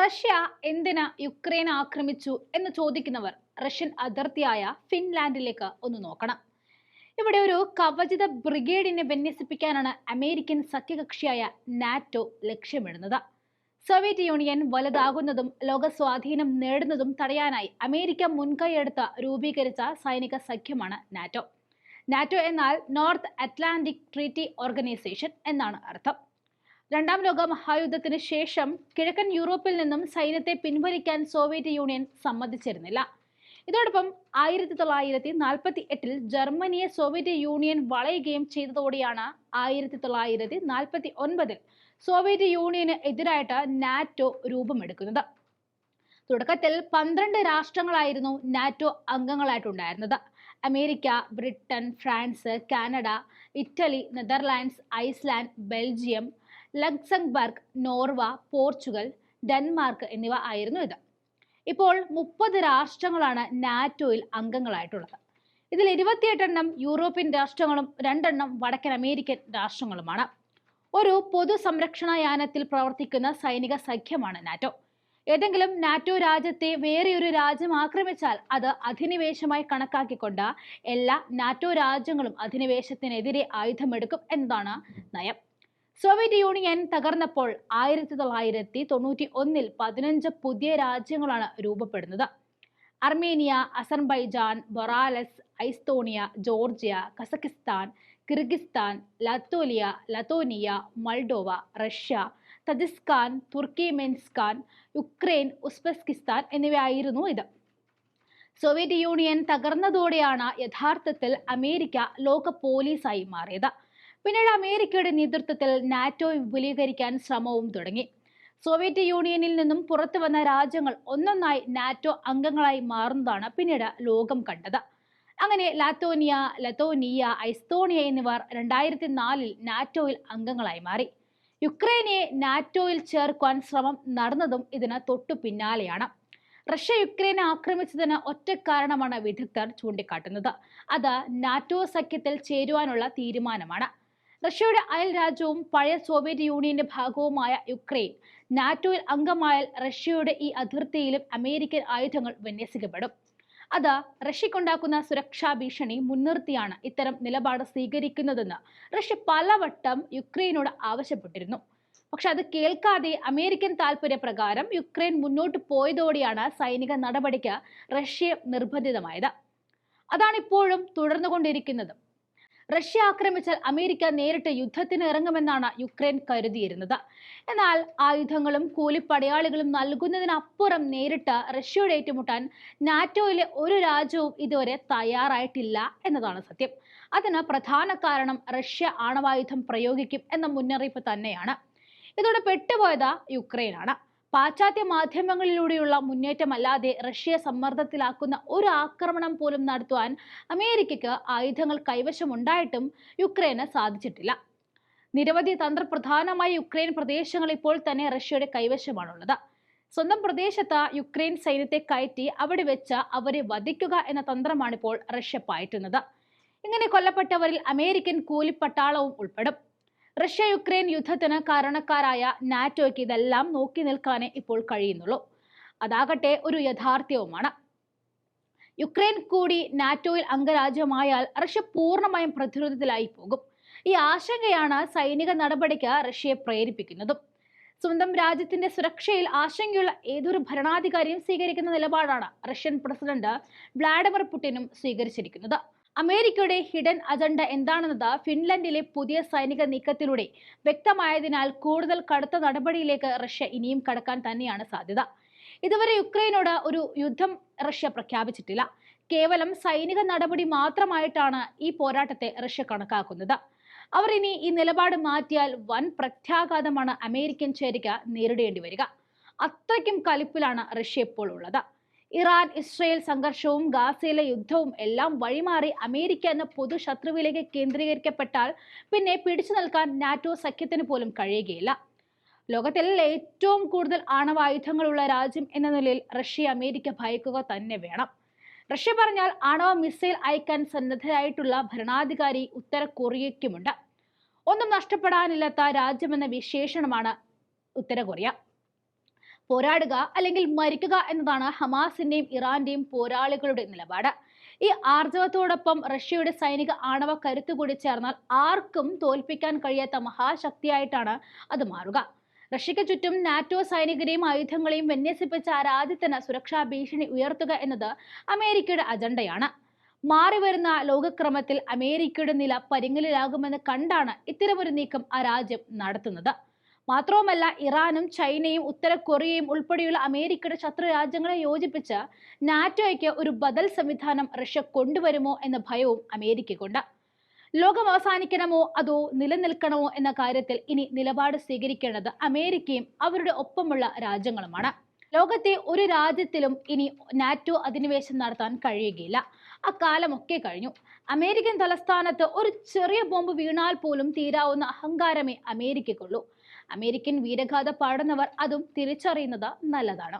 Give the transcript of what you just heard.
Russia എന്തിന് Ukraine ആക്രമിച്ചു എന്ന് ചോദിക്കുന്നവർ റഷ്യൻ അതിർത്തിയായ ഫിൻലാൻഡിലേക്ക് ഒന്ന് നോക്കണം. ഇവിടെ ഒരു കവചിത ബ്രിഗേഡിനെ വിന്യസിപ്പിക്കാനാണ് അമേരിക്കൻ സഖ്യകക്ഷിയായ നാറ്റോ ലക്ഷ്യമിടുന്നത്. സോവിയറ്റ് യൂണിയൻ വലുതാകുന്നതും ലോക സ്വാധീനം നേടുന്നതും തടയാനായി അമേരിക്ക മുൻകൈയെടുത്ത് രൂപീകരിച്ച സൈനിക സഖ്യമാണ് നാറ്റോ. നാറ്റോ എന്നാൽ നോർത്ത് അറ്റ്ലാന്റിക് ട്രീറ്റി ഓർഗനൈസേഷൻ എന്നാണ് അർത്ഥം. രണ്ടാം ലോക മഹായുദ്ധത്തിന് ശേഷം കിഴക്കൻ യൂറോപ്പിൽ നിന്നും സൈന്യത്തെ പിൻവലിക്കാൻ സോവിയറ്റ് യൂണിയൻ സമ്മതിച്ചിരുന്നില്ല. ഇതോടൊപ്പം ആയിരത്തി തൊള്ളായിരത്തി നാൽപ്പത്തി എട്ടിൽ ജർമ്മനിയെ സോവിയറ്റ് യൂണിയൻ വളയുകയും ചെയ്തതോടെയാണ് ആയിരത്തി തൊള്ളായിരത്തി നാൽപ്പത്തി ഒൻപതിൽ സോവിയറ്റ് യൂണിയന് എതിരായിട്ട് നാറ്റോ രൂപമെടുക്കുന്നത്. തുടക്കത്തിൽ പന്ത്രണ്ട് രാഷ്ട്രങ്ങളായിരുന്നു NATO അംഗങ്ങളായിട്ടുണ്ടായിരുന്നത്. America Britain France Canada Italy Netherlands Iceland Belgium Luxembourg Norway Portugal Denmark എന്നിവ ആയിരുന്നു ഇത്. ഇപ്പോൾ മുപ്പത് രാഷ്ട്രങ്ങളാണ് നാറ്റോയിൽ അംഗങ്ങളായിട്ടുള്ളത്. ഇതിൽ ഇരുപത്തിയെട്ടെണ്ണം യൂറോപ്യൻ രാഷ്ട്രങ്ങളും രണ്ടെണ്ണം വടക്കൻ അമേരിക്കൻ രാഷ്ട്രങ്ങളുമാണ്. ഒരു പൊതു സംരക്ഷണ യാനത്തിൽ പ്രവർത്തിക്കുന്ന സൈനിക സഖ്യമാണ് നാറ്റോ. ഏതെങ്കിലും നാറ്റോ രാജ്യത്തെ വേറെയൊരു രാജ്യം ആക്രമിച്ചാൽ അത് അധിനിവേശമായി കണക്കാക്കിക്കൊണ്ട് എല്ലാ നാറ്റോ രാജ്യങ്ങളും അധിനിവേശത്തിനെതിരെ ആയുധമെടുക്കും എന്നതാണ് നയം. സോവിയറ്റ് യൂണിയൻ തകർന്നപ്പോൾ ആയിരത്തി തൊള്ളായിരത്തി തൊണ്ണൂറ്റി ഒന്നിൽ പതിനഞ്ച് പുതിയ രാജ്യങ്ങളാണ് രൂപപ്പെടുന്നത്. Armenia Azerbaijan Belarus Estonia Georgia Kazakhstan Kyrgyzstan Latvia Lithuania Moldova Russia Tajikistan Turkmenistan Ukraine Uzbekistan എന്നിവയായിരുന്നു ഇത്. സോവിയറ്റ് യൂണിയൻ തകർന്നതോടെയാണ് യഥാർത്ഥത്തിൽ അമേരിക്ക ലോക പോലീസായി മാറിയത്. പിന്നീട് അമേരിക്കയുടെ നേതൃത്വത്തിൽ നാറ്റോ വിപുലീകരിക്കാൻ ശ്രമവും തുടങ്ങി. സോവിയറ്റ് യൂണിയനിൽ നിന്നും പുറത്തു വന്ന രാജ്യങ്ങൾ ഒന്നൊന്നായി നാറ്റോ അംഗങ്ങളായി മാറുന്നതാണ് പിന്നീട് ലോകം കണ്ടത്. അങ്ങനെ ലാത്തോനിയ ലത്തോനിയ ഐസ്തോണിയ എന്നിവർ രണ്ടായിരത്തി നാലിൽ നാറ്റോയിൽ അംഗങ്ങളായി മാറി. യുക്രൈനെ നാറ്റോയിൽ ചേർക്കുവാൻ ശ്രമം നടന്നതും ഇതിന് തൊട്ടു പിന്നാലെയാണ്. റഷ്യ യുക്രൈനെ ആക്രമിച്ചതിന് ഒറ്റ കാരണമാണ് വിദഗ്ധർ ചൂണ്ടിക്കാട്ടുന്നത്. അത് നാറ്റോ സഖ്യത്തിൽ ചേരുവാനുള്ള തീരുമാനമാണ്. റഷ്യയുടെ അയൽ രാജ്യവും പഴയ സോവിയറ്റ് യൂണിയന്റെ ഭാഗവുമായ യുക്രൈൻ നാറ്റോയിൽ അംഗമായാൽ റഷ്യയുടെ ഈ അതിർത്തിയിലും അമേരിക്കൻ ആയുധങ്ങൾ വിന്യസിക്കപ്പെടും. അത് റഷ്യക്കുണ്ടാക്കുന്ന സുരക്ഷാ ഭീഷണി മുൻനിർത്തിയാണ് ഇത്തരം നിലപാട് സ്വീകരിക്കുന്നതെന്ന് റഷ്യ പലവട്ടം യുക്രൈനോട് ആവശ്യപ്പെട്ടിരുന്നു. പക്ഷെ അത് കേൾക്കാതെ അമേരിക്കൻ താൽപര്യപ്രകാരം യുക്രൈൻ മുന്നോട്ട് പോയതോടെയാണ് സൈനിക നടപടിക്ക് റഷ്യ നിർബന്ധിതമായത്. അതാണിപ്പോഴും തുടർന്നുകൊണ്ടിരിക്കുന്നതും. റഷ്യ ആക്രമിച്ചാൽ അമേരിക്ക നേരിട്ട് യുദ്ധത്തിന് ഇറങ്ങുമെന്നാണ് യുക്രൈൻ കരുതിയിരുന്നത്. എന്നാൽ ആയുധങ്ങളും കൂലിപ്പടയാളികളും നൽകുന്നതിനപ്പുറം നേരിട്ട് റഷ്യയുടെ ഏറ്റുമുട്ടാൻ നാറ്റോയിലെ ഒരു രാജ്യവും ഇതുവരെ തയ്യാറായിട്ടില്ല എന്നതാണ് സത്യം. അതിന് പ്രധാന കാരണം റഷ്യ ആണവായുധം പ്രയോഗിക്കും എന്ന മുന്നറിയിപ്പ് തന്നെയാണ്. ഇതോടെ പെട്ടുപോയത് യുക്രൈനാണ്. പാശ്ചാത്യ മാധ്യമങ്ങളിലൂടെയുള്ള മുന്നേറ്റമല്ലാതെ റഷ്യയെ സമ്മർദ്ദത്തിലാക്കുന്ന ഒരു ആക്രമണം പോലും നടത്തുവാൻ അമേരിക്കയ്ക്ക് ആയുധങ്ങൾ കൈവശമുണ്ടായിട്ടും യുക്രൈന് സാധിച്ചിട്ടില്ല. നിരവധി തന്ത്രപ്രധാനമായ യുക്രൈൻ പ്രദേശങ്ങൾ ഇപ്പോൾ തന്നെ റഷ്യയുടെ കൈവശമാണുള്ളത്. സ്വന്തം പ്രദേശത്ത് യുക്രൈൻ സൈന്യത്തെ കയറ്റി അവിടെ വെച്ച് അവരെ വധിക്കുക എന്ന തന്ത്രമാണിപ്പോൾ റഷ്യ പായറ്റുന്നത്. ഇങ്ങനെ കൊല്ലപ്പെട്ടവരിൽ അമേരിക്കൻ കൂലിപ്പട്ടാളവും ഉൾപ്പെടും. റഷ്യ യുക്രൈൻ യുദ്ധത്തിന് കാരണക്കാരായ നാറ്റോയ്ക്ക് ഇതെല്ലാം നോക്കി നിൽക്കാനേ ഇപ്പോൾ കഴിയുന്നുള്ളൂ. അതാകട്ടെ ഒരു യാഥാർത്ഥ്യവുമാണ്. യുക്രൈൻ കൂടി നാറ്റോയിൽ അംഗരാജ്യമായാൽ റഷ്യ പൂർണമായും പ്രതിരോധത്തിലായി പോകും. ഈ ആശങ്കയാണ് സൈനിക നടപടിക്ക് റഷ്യയെ പ്രേരിപ്പിക്കുന്നതും. സ്വന്തം രാജ്യത്തിന്റെ സുരക്ഷയിൽ ആശങ്കയുള്ള ഏതൊരു ഭരണാധികാരിയും സ്വീകരിക്കുന്ന നിലപാടാണ് റഷ്യൻ പ്രസിഡന്റ് വ്ളാഡിമിർ പുടിനും സ്വീകരിച്ചിരിക്കുന്നത്. അമേരിക്കയുടെ ഹിഡൻ അജണ്ട എന്താണെന്നത് ഫിൻലൻഡിലെ പുതിയ സൈനിക നീക്കത്തിലൂടെ വ്യക്തമായതിനാൽ കൂടുതൽ കടുത്ത നടപടിയിലേക്ക് റഷ്യ ഇനിയും കടക്കാൻ തന്നെയാണ് സാധ്യത. ഇതുവരെ യുക്രൈനോട് ഒരു യുദ്ധം റഷ്യ പ്രഖ്യാപിച്ചിട്ടില്ല. കേവലം സൈനിക നടപടി മാത്രമായിട്ടാണ് ഈ പോരാട്ടത്തെ റഷ്യ കണക്കാക്കുന്നത്. അവർ ഇനി ഈ നിലപാട് മാറ്റിയാൽ വൻ പ്രത്യാഘാതമാണ് അമേരിക്കൻ ചേരിക നേരിടേണ്ടി വരിക. അത്രയ്ക്കും കലിപ്പിലാണ് റഷ്യ ഇപ്പോൾ ഉള്ളത്. ഇറാൻ ഇസ്രയേൽ സംഘർഷവും ഗാസയിലെ യുദ്ധവും എല്ലാം വഴിമാറി അമേരിക്ക എന്ന പൊതു ശത്രുവിലേക്ക് കേന്ദ്രീകരിക്കപ്പെട്ടാൽ പിന്നെ പിടിച്ചു നിൽക്കാൻ നാറ്റോ സഖ്യത്തിന് പോലും കഴിയുകയില്ല. ലോകത്തിൽ ഏറ്റവും കൂടുതൽ ആണവായുധങ്ങളുള്ള രാജ്യം എന്ന നിലയിൽ റഷ്യ അമേരിക്ക ഭയക്കുക തന്നെ വേണം. റഷ്യ പറഞ്ഞാൽ ആണവ മിസൈൽ അയക്കാൻ സന്നദ്ധരായിട്ടുള്ള ഭരണാധികാരി ഉത്തര കൊറിയയ്ക്കുമുണ്ട്. ഒന്നും നഷ്ടപ്പെടാനില്ലാത്ത രാജ്യമെന്ന വിശേഷണമാണ് ഉത്തര കൊറിയ. പോരാടുക അല്ലെങ്കിൽ മരിക്കുക എന്നതാണ് ഹമാസിന്റെയും ഇറാന്റെയും പോരാളികളുടെ നിലപാട്. ഈ ആർജവത്തോടൊപ്പം റഷ്യയുടെ സൈനിക ആണവ കരുത്തു കൂടി ചേർന്നാൽ ആർക്കും തോൽപ്പിക്കാൻ കഴിയാത്ത മഹാശക്തിയായിട്ടാണ് അത് മാറുക. റഷ്യയ്ക്ക് ചുറ്റും നാറ്റോ സൈനികരെയും ആയുധങ്ങളെയും വിന്യസിപ്പിച്ച ആ രാജ്യത്തിന് സുരക്ഷാ ഭീഷണി ഉയർത്തുക എന്നത് അമേരിക്കയുടെ അജണ്ടയാണ്. മാറിവരുന്ന ലോകക്രമത്തിൽ അമേരിക്കയുടെ നില പരിങ്ങലിലാകുമെന്ന് കണ്ടാണ് ഇത്തരമൊരു നീക്കം ആ രാജ്യം നടത്തുന്നത്. മാത്രവുമല്ല ഇറാനും ചൈനയും ഉത്തര കൊറിയയും ഉൾപ്പെടെയുള്ള അമേരിക്കയുടെ ശത്രു രാജ്യങ്ങളെ യോജിപ്പിച്ച് നാറ്റോയ്ക്ക് ഒരു ബദൽ സംവിധാനം റഷ്യ കൊണ്ടുവരുമോ എന്ന ഭയവും അമേരിക്കയ്ക്കുണ്ട്. ലോകം അവസാനിക്കണമോ അതോ നിലനിൽക്കണമോ എന്ന കാര്യത്തിൽ ഇനി നിലപാട് സ്വീകരിക്കേണ്ടത് അമേരിക്കയും അവരുടെ ഒപ്പമുള്ള രാജ്യങ്ങളുമാണ്. ലോകത്തെ ഒരു രാജ്യത്തിലും ഇനി നാറ്റോ അധിനിവേശം നടത്താൻ കഴിയുകയില്ല. ആ കാലമൊക്കെ കഴിഞ്ഞു. അമേരിക്കൻ തലസ്ഥാനത്ത് ഒരു ചെറിയ ബോംബ് വീണാൽ പോലും തീരാവുന്ന അഹങ്കാരമേ അമേരിക്കയ്ക്കുള്ളൂ. അമേരിക്കൻ വീരഗാഥ പാടുന്നവർ അതും തിരിച്ചറിയുന്നത് നല്ലതാണ്.